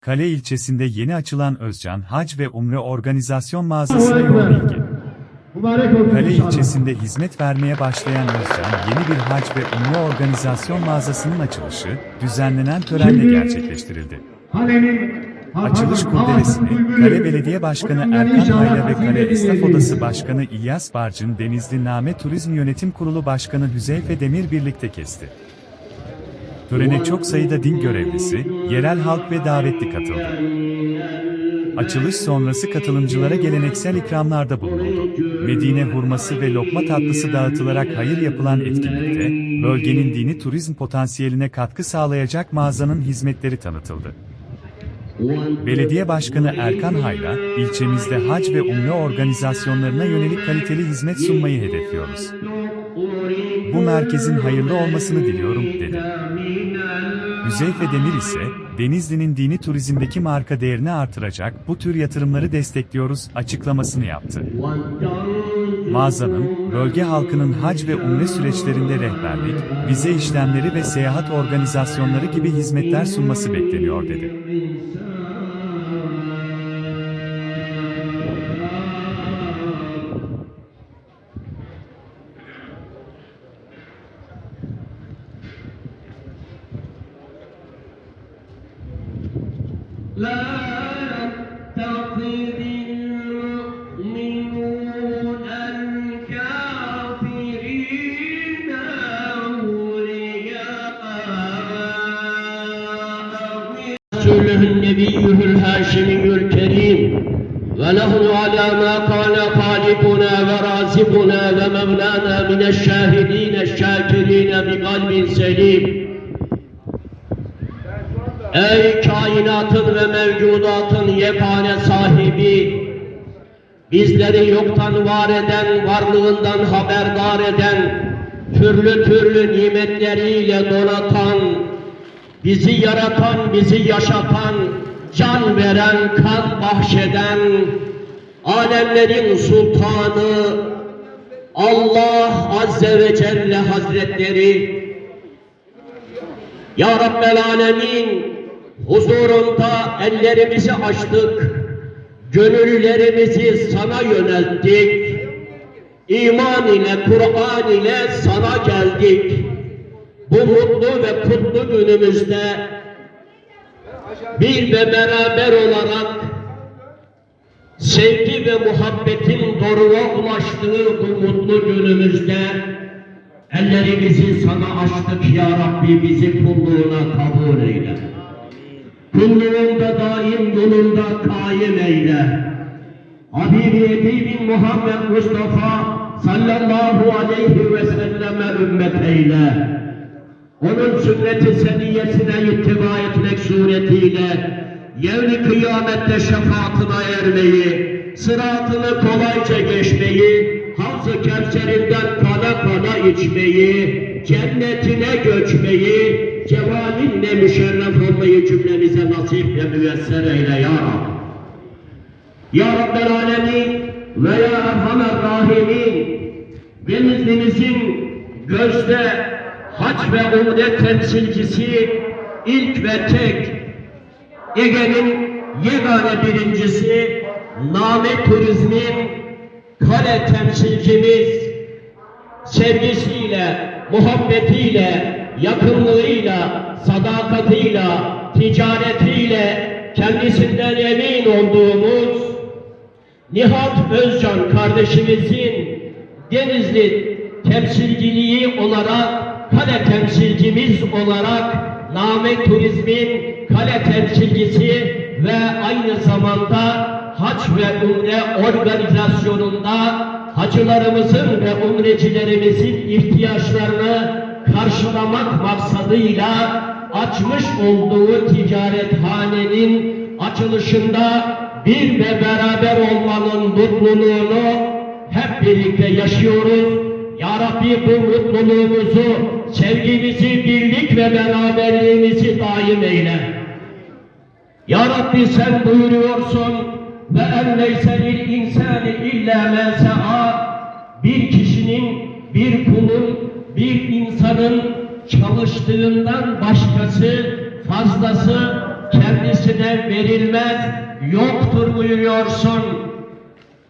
Kale ilçesinde yeni açılan Özcan Hac ve Umre Organizasyon Mağazası'na yoğun ilgi. Kale ilçesinde hizmet vermeye başlayan Özcan, yeni bir hac ve umre organizasyon mağazasının açılışı, düzenlenen törenle gerçekleştirildi. Açılış kurdelesini, Kale Belediye Başkanı Erkan Hayla ve Kale Esnaf. Odası Başkanı İlyas Barcın, Denizli Name Turizm Yönetim Kurulu Başkanı Hüzeyfe Demir birlikte kesti. Törene çok sayıda din görevlisi, yerel halk ve davetli katıldı. Açılış sonrası katılımcılara geleneksel ikramlarda bulunuldu. Medine hurması ve lokma tatlısı dağıtılarak hayır yapılan etkinlikte, bölgenin dini turizm potansiyeline katkı sağlayacak mağazanın hizmetleri tanıtıldı. Belediye Başkanı Erkan Hayra, ilçemizde hac ve umre organizasyonlarına yönelik kaliteli hizmet sunmayı hedefliyoruz. Bu merkezin hayırlı olmasını diliyorum, dedi. Hüzeyfe Demir ise, Denizli'nin dini turizmdeki marka değerini artıracak bu tür yatırımları destekliyoruz açıklamasını yaptı. Mağazanın, bölge halkının hac ve umre süreçlerinde rehberlik, vize işlemleri ve seyahat organizasyonları gibi hizmetler sunması bekleniyor dedi. رسوله النبي الهاشمي الكريم ونحن على ما قال خالقنا ورازقنا ومولانا من الشاهدين الشاكرين بقلب سليم Ey kainatın ve mevcudatın yegane sahibi, bizleri yoktan var eden, varlığından haberdar eden, türlü türlü nimetleriyle donatan, bizi yaratan, bizi yaşatan, can veren, kan bahşeden, alemlerin sultanı, Allah Azze ve Celle Hazretleri, ya Rabbel Alemin huzurunda ellerimizi açtık, gönüllerimizi sana yönelttik. İman ile, Kur'an ile sana geldik. Bu mutlu ve kutlu günümüzde bir ve beraber olarak sevgi ve muhabbetin doruğa ulaştığı bu mutlu günümüzde ellerimizi sana açtık ya Rabbi bizi kulluğuna kabul eyle. Kulluğunda daim yolunda kaim eyle. Habibi Edibin Muhammed Mustafa sallallahu aleyhi ve selleme ümmet eyle. Onun sünnet-i seniyyesine ittiba etmek suretiyle yevmi kıyamette şefaatine ermeyi, sıratını kolayca geçmeyi, Havz-ı Kevser'inden kana kana içmeyi, cennetine göçmeyi, cevalinle müşerref olmayı cümlemize nasip ve müyesser eyle ya Rabbi. Ya Rabbel Alemin ve Ya Erhamer Rahimin Denizlimizin gözde hac ve umre temsilcisi ilk ve tek Ege'nin yegane birincisi Name Turizm'in kale temsilcimiz sevgisiyle, muhabbetiyle, yakınlığıyla, sadakatiyle, ticaretiyle kendisinden emin olduğumuz Nihat Özcan kardeşimizin Denizli temsilciliği olarak, kale temsilcimiz olarak Name Turizm'in kale temsilcisi ve aynı zamanda hac ve umre organizasyonunda hacılarımızın ve umrecilerimizin ihtiyaçlarını karşılamak maksadıyla açmış olduğu ticarethanenin açılışında bir ve beraber olmanın mutluluğunu hep birlikte yaşıyoruz. Ya Rabbi bu mutluluğumuzu, sevgimizi, birlik ve beraberliğimizi daim eyle. Ya Rabbi sen buyuruyorsun ve en leyse lil insani illa ma sa'a bir kişinin, bir kulun, bir insanın çalıştığından başkası, fazlası kendisine verilmez, yoktur buyuruyorsun.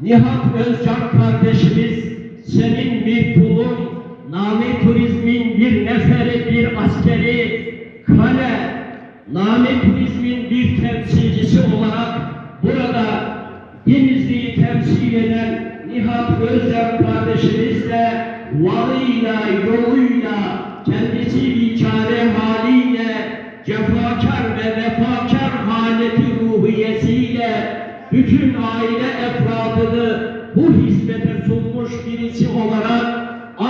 Nihat Özcan kardeşimiz senin bir kulun, Nami Turizm'in bir neferi, bir askeri, kale, Nami Turizm'in bir temsilcisi olarak burada Denizli'yi temsil eden Nihat Özcan kardeşimizle varıyla, yoluyla, kendisi biçare haliyle, cefakar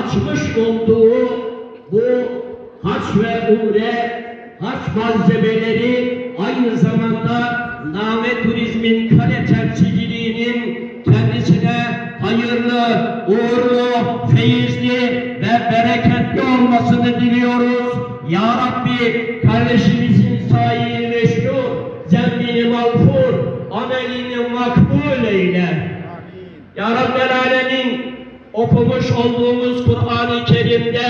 açmış olduğu bu haç ve umre, haç malzemeleri aynı zamanda Name Turizm'in kale temsilciliğinin kendisine hayırlı, uğurlu, feyizli ve bereketli olmasını diliyoruz. Ya Rabbi kardeşimizin sahibi meşhur, zembini mağfur, amelini makbul eyle. Ya Rabbel Alemin okumuş olduğumuz Kur'an-ı Kerim'de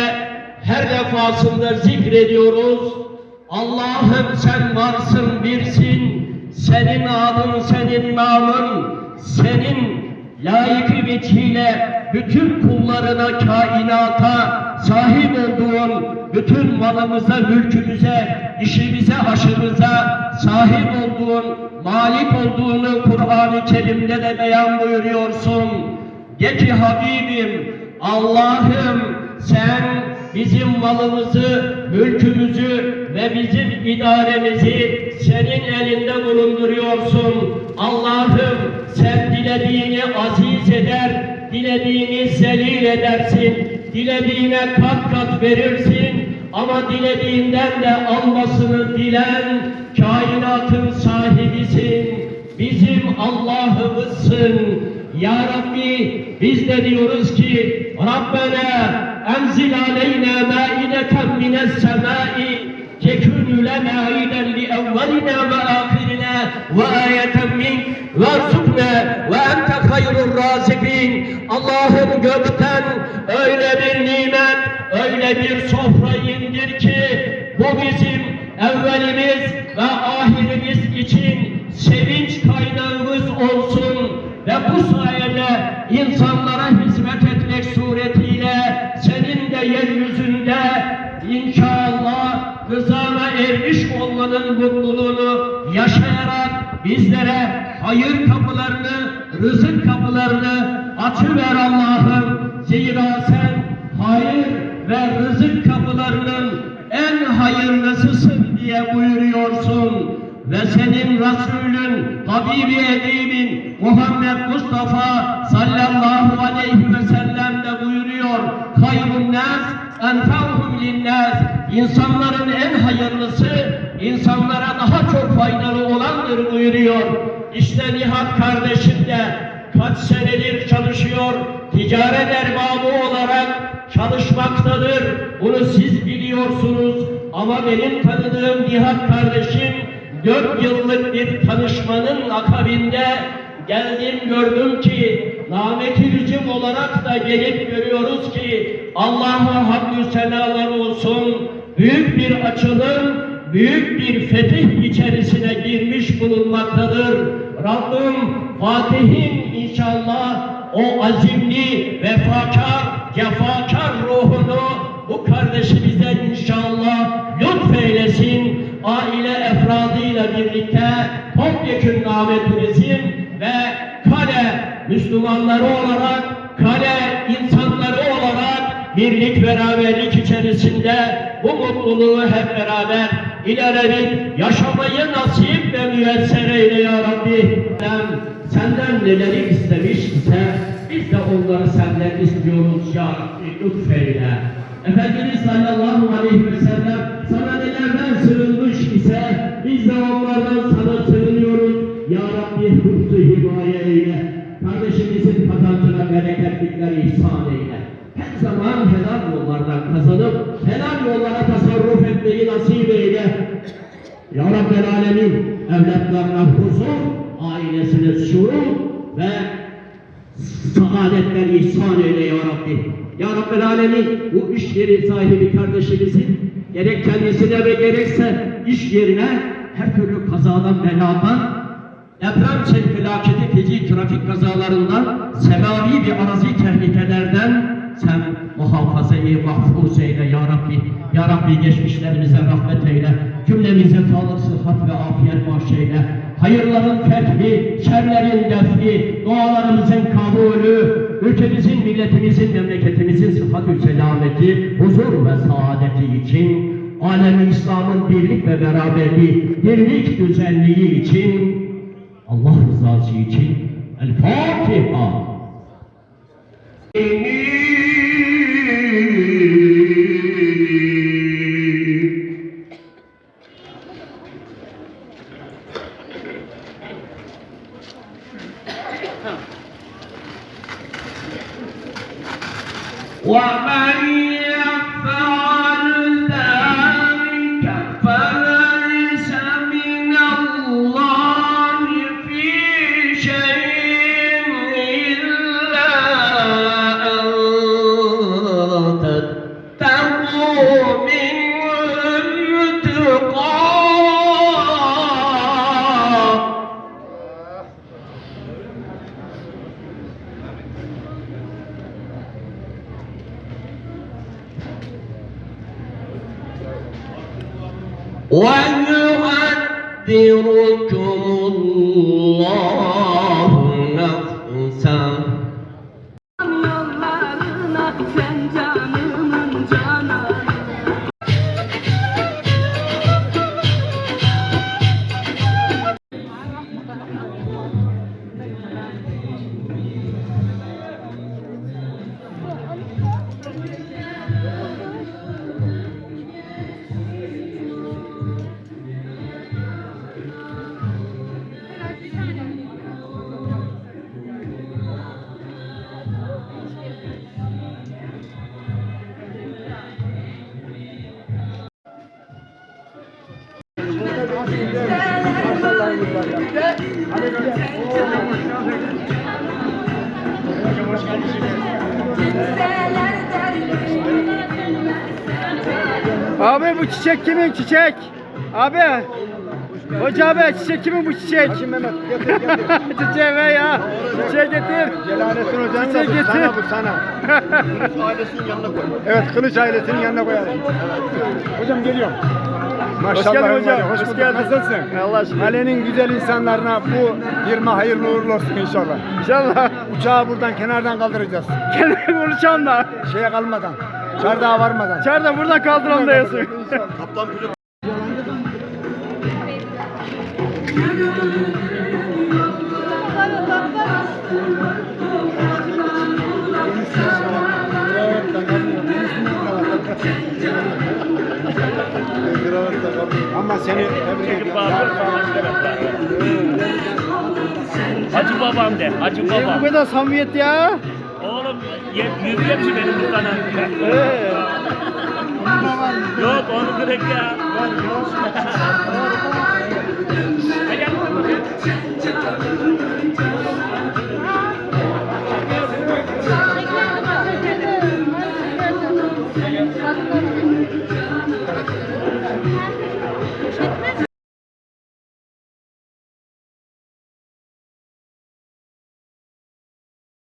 her defasında zikrediyoruz. Allah'ım sen varsın birsin, senin adın, senin namın, senin layıkı vecihle bütün kullarına, kainata sahip olduğun bütün malımıza, mülkümüze, işimize, aşımıza sahip olduğun, malik olduğunu Kur'an-ı Kerim'de de beyan buyuruyorsun. De ki Habibim, Allah'ım sen bizim malımızı, mülkümüzü ve bizim idaremizi senin elinde bulunduruyorsun. Allah'ım sen dilediğini aziz eder, dilediğini zelil edersin, dilediğine kat kat verirsin. Ama dilediğinden de almasını dilen kainatın sahibisin. Bizim Allah'ımızsın. Ya Rabbi biz de diyoruz ki Rabbena enzil aleyna maideten mines semai tekunu lena iden li evvelina ve ahirina ve ayeten mink verzukna ve ente hayrul razikin Allah'ım gökten öyle bir nimet öyle bir sofra indir ki bu bizim evvelimiz ve ahirimiz için sevinç kaynağımız olsun ve bu sayede insanlara hizmet etmek suretiyle senin de yeryüzünde inşallah rızana ermiş olmanın mutluluğunu yaşayarak bizlere hayır kapılarını, rızık kapılarını açıver Allah'ım. Zira sen hayır ve rızık kapılarının en hayırlısısın diye buyuruyorsun ve senin Resulün Habibi Edibin Muhammed Mustafa sallallahu aleyhi ve sellem de buyuruyor. Hayrun nas enfahum linnas insanların en hayırlısı insanlara daha çok faydalı olandır buyuruyor. İşte Nihat kardeşim de kaç senedir çalışıyor ticaret erbabı olarak çalışmaktadır. Bunu siz biliyorsunuz. Ama benim tanıdığım Nihat kardeşim dört yıllık bir tanışmanın akabinde geldim gördüm ki nametircim olarak da gelip görüyoruz ki Allah'a hamdü senalar olsun büyük bir açılım büyük bir fetih içerisine girmiş bulunmaktadır. Rabbim Fatih'in inşallah o azimli, vefakar, cefakar ruhunu bu kardeşimize inşallah lütfeylesin. Aile efradıyla birlikte topyekun name turizm ve kale Müslümanları olarak, kale insanları olarak birlik beraberlik içerisinde bu mutluluğu hep beraber ilerledik yaşamayı nasip ve müyesser eyle ya Rabbi. Sen- Senden neleri istemiş ise biz de onları senden istiyoruz ya Rabbi lütfeyle. Efendimiz sallallahu aleyhi ve sellem sana nelerden sığınmış ise biz de onlardan sana sığınıyoruz. Ya Rabbi hıfzı himaye eyle. Kardeşimizin kazancına bereketlikler ihsan eyle. Her zaman helal yollardan kazanıp helal yollara tasarruf etmeyi nasip eyle. Ya Rabbel Alemin evlatlarına huzur, ailesine surur ve saadetler ihsan eyle ya Rabbi. Ya Rabbel Alemin bu iş yeri sahibi kardeşimizin gerek kendisine ve gerekse iş yerine her türlü kazadan, beladan, deprem felaketi, feci trafik kazalarından, semavi bir arazi tehlikelerden sen muhafazayı mahfuz eyle ya Rabbi. Ya Rabbi geçmişlerimize rahmet eyle. Cümlemize sağlık, sıhhat ve afiyet bahşeyle. Hayırların fethi, şerlerin defi, dualarımızın kabulü, ülkemizin, milletimizin, memleketimizin alemi İslam'ın birlik ve beraberliği, birlik düzenliği için, Allah rızası için El Fatiha. ومن Abi bu çiçek kimin çiçek? Abi. Hoca abi çiçek kimin bu çiçek? Hakim Mehmet getir getir. Çiçeği ver ya. Çiçeği getir. Celalettin hocanın Çiçeği getir. sana bu sana. ailesinin yanına koy. Evet Kılıç ailesinin yanına koyalım. Hocam geliyorum. Maşallah Hoş geldin hocam, Hoş, hoş bulduk. geldin. Nasılsın? Allah aşkına. Male'nin güzel insanlarına bu firma hayırlı uğurlu olsun inşallah. İnşallah. Uçağı buradan kenardan kaldıracağız. Kendine konuşacağım da. Şeye kalmadan. Çardağa varmadan. İçeriden buradan kaldıran da yazıyor. Ama seni tebrik ediyorum. Hacı babam de, hacı Niye bu babam. kadar samimiyet ya? Oğlum ye- yüzü hepsi benim dükkana. Ee, Yok onu kırık ya.